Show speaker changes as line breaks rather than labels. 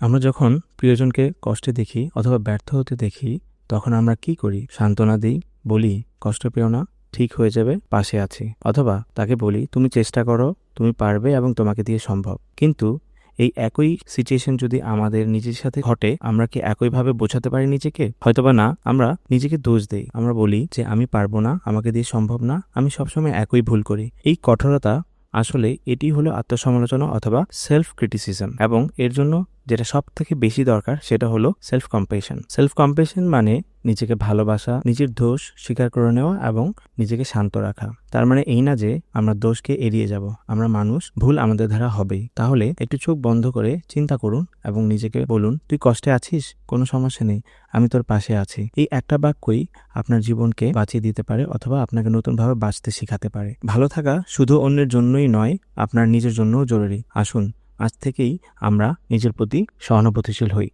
আমরা যখন প্রিয়জনকে কষ্টে দেখি অথবা ব্যর্থ হতে দেখি, তখন আমরা কি করি? সান্ত্বনা দিই, বলি, কষ্ট পেও না, ঠিক হয়ে যাবে, পাশে আছি। অথবা তাকে বলি, তুমি চেষ্টা করো, তুমি পারবে এবং তোমাকে দিয়ে সম্ভব। কিন্তু এই একই সিচুয়েশন যদি আমাদের নিজের সাথে ঘটে, আমরা কি একইভাবে বোঝাতে পারি নিজেকে? হয়তোবা না, আমরা নিজেকে দোষ দেই। আমরা বলি যে, আমি পারব না, আমাকে দিয়ে সম্ভব না, আমি সবসময় একই ভুল করি। এই কঠোরতা আসলে এটি হলো আত্মসমালোচনা অথবা সেলফ ক্রিটিসিজম এবং এর জন্য যেটা সব থেকে বেশি দরকার সেটা হলো সেলফ কম্পেশন সেলফ কম্পেশন মানে নিজেকে ভালোবাসা, নিজের দোষ স্বীকার করে নেওয়া এবং নিজেকে শান্ত রাখা। তার মানে এই না যে আমরা দোষকে এড়িয়ে যাব, আমরা মানুষ, ভুল আমাদের দ্বারা হবেই। তাহলে একটু চোখ বন্ধ করে চিন্তা করুন এবং নিজেকে বলুন, তুই কষ্টে আছিস? কোনো সমস্যা নেই, আমি তোর পাশে আছি। এই একটা বাক্যই আপনার জীবনকে বাঁচিয়ে দিতে পারে অথবা আপনাকে নতুনভাবে বাঁচতে শেখাতে পারে। ভালো থাকা শুধু অন্যের জন্যই নয়, আপনার নিজের জন্যও জরুরি। আসুন আজ থেকেই আমরা নিজের প্রতি সহানুভূতিশীল হই।